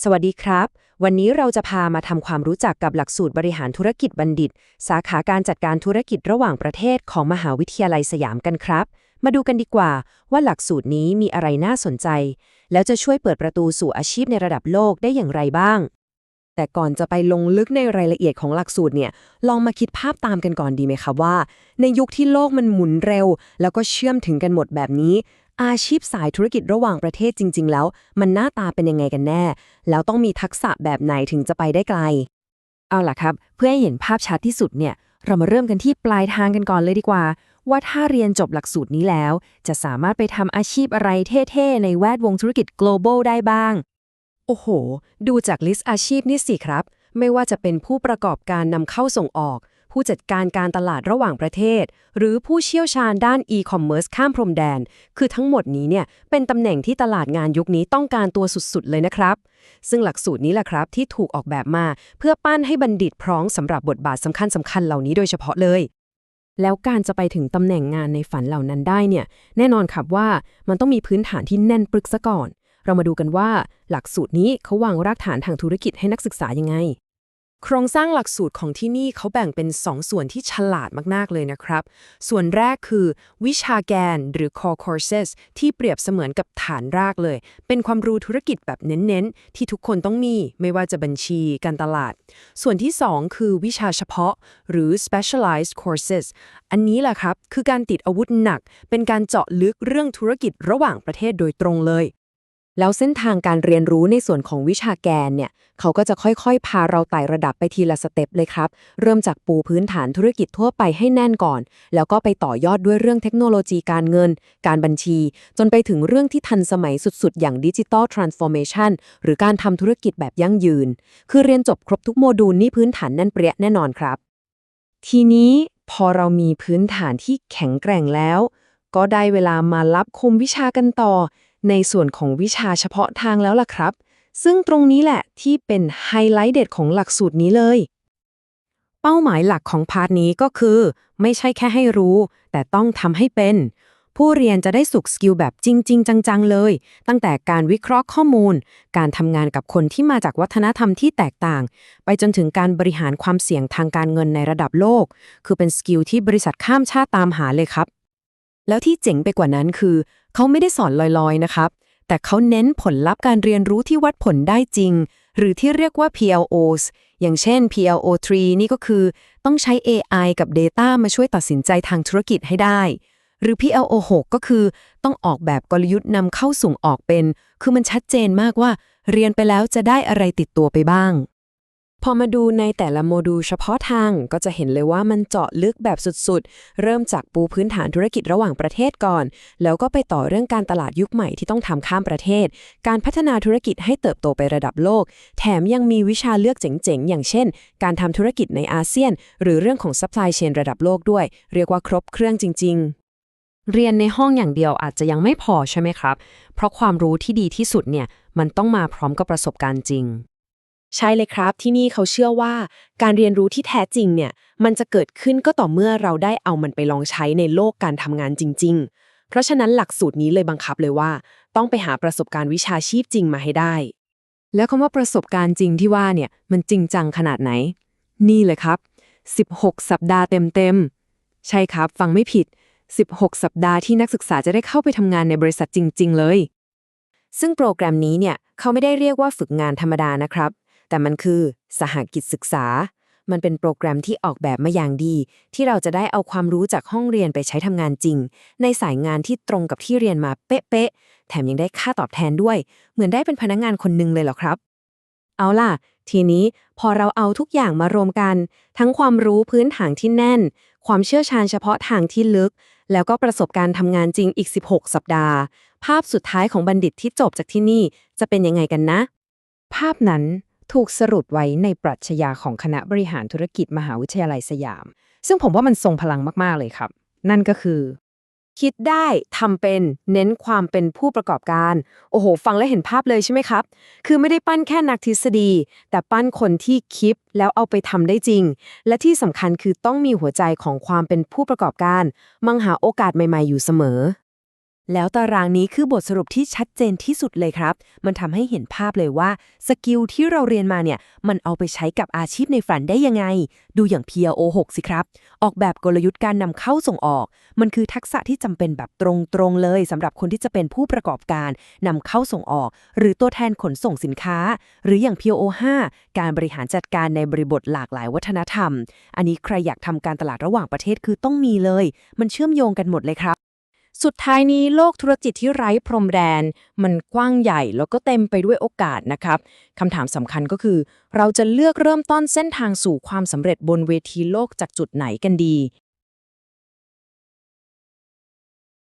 สวัสดีครับ วันนี้เราจะพามาทำความรู้จักกับหลักสูตรบริหารธุรกิจบัณฑิต สาขาการจัดการธุรกิจระหว่างประเทศของมหาวิทยาลัยสยามกันครับ มาดูกันดีกว่าว่าหลักสูตรนี้มีอะไรน่าสนใจ แล้วจะช่วยเปิดประตูสู่อาชีพในระดับโลกได้อย่างไรบ้าง แต่ก่อนจะไปลงลึกในรายละเอียดของหลักสูตรเนี่ย ลองมาคิดภาพตามกันก่อนดีไหมคะว่า ในยุคที่โลกมันหมุนเร็ว แล้วก็เชื่อมถึงกันหมดแบบนี้ อาชีพสายธุรกิจระหว่างประเทศจริง ๆ แล้ว มันหน้าตาเป็นยังไงกันแน่ แล้วต้องมีทักษะแบบไหนถึงจะไปได้ไกล เอาล่ะครับ เพื่อให้เห็นภาพชัดที่สุดเนี่ย เรามาเริ่มกันที่ปลายทางกันก่อนเลยดีกว่า ว่าถ้าเรียนจบหลักสูตรนี้แล้ว จะสามารถไปทำอาชีพอะไรเท่ๆในแวดวงธุรกิจ global ได้บ้าง โอ้โห ดูจากลิสต์อาชีพนี่สิครับ ไม่ว่าจะเป็นผู้ประกอบการนำเข้าส่งออก ผู้จัดการการตลาดระหว่างประเทศ หรือผู้เชี่ยวชาญด้าน e-commerce ข้ามพรมแดน คือทั้งหมดนี้เนี่ยเป็นตำแหน่งที่ตลาดงานยุคนี้ต้องการตัวสุดๆ เลยนะครับ ซึ่งหลักสูตรนี้แหละครับที่ถูกออกแบบมา เพื่อปั้นให้บัณฑิตพร้อมสำหรับบทบาทสำคัญสำคัญๆเหล่านี้โดยเฉพาะเลย แล้วการจะไปถึงตำแหน่งงานในฝันเหล่านั้นได้เนี่ยแน่นอนครับว่ามันต้องมีพื้นฐานที่แน่นปรึกซะก่อน เรามาดูกันว่า หลักสูตรนี้เขาวางรากฐานทางธุรกิจให้นักศึกษายังไง โครงสร้างหลักสูตรของที่นี่เขาแบ่งเป็น 2 ส่วนที่ฉลาดมาก ๆ เลยนะครับ ส่วนแรกคือวิชาแกนหรือ core courses ที่เปรียบเสมือนกับฐานรากเลย เป็นความรู้ธุรกิจแบบเน้น ๆ ที่ทุกคนต้องมี ไม่ว่าจะบัญชี การตลาด ส่วนที่ 2 คือวิชาเฉพาะ หรือ specialized courses อันนี้แหละครับ คือการติดอาวุธหนัก เป็นการเจาะลึกเรื่องธุรกิจระหว่างประเทศโดยตรงเลย แล้วเส้นทางการเรียนรู้ในส่วนของวิชาแกนเนี่ย เขาก็จะค่อยๆ พาเราไต่ระดับไปทีละสเต็ปเลยครับ เริ่มจากปูพื้นฐานธุรกิจทั่วไปให้แน่นก่อน แล้วก็ไปต่อยอดด้วยเรื่องเทคโนโลยีการเงิน การบัญชี จนไปถึงเรื่องที่ทันสมัยสุดๆ อย่างดิจิ t a ลทรานส์ฟอร์เมชันหรือการทำธุรกิจแบบยั่งยืน คือเรียนจบครบทุกโมดูลนี่พื้นฐานแน่นเปรี้ยแน่นอนครับ ทีนี้พอเรามีพื้นฐานที่แข็งแกร่งแล้ว ก็ได้เวลามารับคมวิชากันต่อ ในส่วนของวิชาเฉพาะทางแล้วล่ะครับ ซึ่งตรงนี้แหละที่เป็นไฮไลท์เด็ดของหลักสูตรนี้เลย เป้าหมายหลักของพาร์ทนี้ก็คือ ไม่ใช่แค่ให้รู้ แต่ต้องทำให้เป็น ผู้เรียนจะได้สุกสกิลแบบจริง ๆ จัง ๆ เลย ตั้งแต่การวิเคราะห์ข้อมูล การทำงานกับคนที่มาจากวัฒนธรรมที่แตกต่าง ไปจนถึงการบริหารความเสี่ยงทางการเงินในระดับโลก คือเป็นสกิลที่บริษัทข้ามชาติตามหาเลยครับ แล้วที่เจ๋งไปกว่านั้นคือ เขาไม่ได้สอนลอยๆนะครับ แต่เขาเน้นผลลัพธ์การเรียนรู้ที่วัดผลได้จริง หรือที่เรียกว่า PLOs อย่างเช่น PLO 3 นี่ก็คือต้องใช้ AI กับ Data มาช่วยตัดสินใจทางธุรกิจให้ได้ หรือ PLO 6 ก็คือต้องออกแบบกลยุทธ์นำเข้าส่งออกเป็น คือมันชัดเจนมากว่า เรียนไปแล้วจะได้อะไรติดตัวไปบ้าง พอมาดูในแต่ละโมดูลเฉพาะทางก็จะเห็นเลยว่ามันเจาะลึกแบบสุดๆ เริ่มจากปูพื้นฐานธุรกิจระหว่างประเทศก่อน แล้วก็ไปต่อเรื่องการตลาดยุคใหม่ที่ต้องทำข้ามประเทศ การพัฒนาธุรกิจให้เติบโตไประดับโลก แถมยังมีวิชาเลือกเจ๋งๆ อย่างเช่น การทำธุรกิจในอาเซียน หรือเรื่องของ supply chain ระดับโลกด้วย เรียกว่าครบเครื่องจริง ๆเรียนในห้องอย่างเดียวอาจจะยังไม่พอใช่ไหมครับ เพราะความรู้ที่ดีที่สุดเนี่ย มันต้องมาพร้อมกับประสบการณ์จริง ใช่เลยครับที่นี่เขาเชื่อว่า การเรียนรู้ที่แท้จริงเนี่ย มันจะเกิดขึ้นก็ต่อเมื่อเราได้เอามันไปลองใช้ในโลกการทำงานจริง ๆ เพราะฉะนั้นหลักสูตรนี้เลยบังคับเลยว่า ต้องไปหาประสบการณ์วิชาชีพจริงมาให้ได้ แล้วคำว่าประสบการณ์จริงที่ว่าเนี่ยมันจริงจังขนาดไหน นี่เลยครับ 16 สัปดาห์เต็มๆใช่ครับ ฟังไม่ผิด 16 สัปดาห์ที่นักศึกษาจะได้เข้าไปทำงานในบริษัทจริง ๆ เลย ซึ่งโปรแกรมนี้เนี่ยเขาไม่ได้เรียกว่าฝึกงานธรรมดานะครับ แต่มันคือ สหกิจศึกษา มันเป็นโปรแกรมที่ออกแบบมาอย่างดี ที่เราจะได้เอาความรู้จากห้องเรียนไปใช้ทำงานจริง ในสายงานที่ตรงกับที่เรียนมาเป๊ะๆ แถมยังได้ค่าตอบแทนด้วย เหมือนได้เป็นพนักงานคนหนึ่งเลยเหรอครับ เอาล่ะ ทีนี้พอเราเอาทุกอย่างมารวมกัน ทั้งความรู้พื้นฐานที่แน่น ความเชี่ยวชาญเฉพาะทางที่ลึก แล้วก็ประสบการณ์ทำงานจริงอีก 16 สัปดาห์ ภาพสุดท้ายของบัณฑิตที่จบจากที่นี่จะเป็นยังไงกันนะ ภาพนั้น ถูกสรุปไว้ในปรัชญาของคณะบริหารธุรกิจมหาวิทยาลัยสยาม ซึ่งผมว่ามันทรงพลังมาก ๆ เลยครับ นั่นก็คือ คิดได้ทำเป็นเน้นความเป็นผู้ประกอบการ โอ้โห ฟังแล้วเห็นภาพเลยใช่ไหมครับ คือไม่ได้ปั้นแค่นักทฤษฎี แต่ปั้นคนที่คิดแล้วเอาไปทำได้จริง และที่สำคัญคือต้องมีหัวใจของความเป็นผู้ประกอบการ มังหาโอกาสใหม่ ๆ อยู่เสมอ แล้วตารางนี้คือบทสรุปที่ชัดเจนที่สุดเลยครับ มันทำให้เห็นภาพเลยว่า สกิลที่เราเรียนมาเนี่ย มันเอาไปใช้กับอาชีพในฝันได้ยังไง ดูอย่าง PRO 6สิครับ ออกแบบกลยุทธ์การนำเข้าส่งออก มันคือทักษะที่จำเป็นแบบตรงๆเลยสำหรับคนที่จะเป็นผู้ประกอบการนำเข้าส่งออก หรือตัวแทนขนส่งสินค้า หรืออย่าง PRO 5การบริหารจัดการในบริบทหลากหลายวัฒนธรรม อันนี้ใครอยากทำการตลาดระหว่างประเทศคือต้องมีเลย มันเชื่อมโยงกันหมดเลยครับ สุดท้ายนี้โลกธุรกิจที่ไร้พรมแดน มันกว้างใหญ่แล้วก็เต็มไปด้วยโอกาสนะครับคำถามสำคัญก็คือ เราจะเลือกเริ่มต้นเส้นทางสู่ความสำเร็จบนเวทีโลกจากจุดไหนกันดี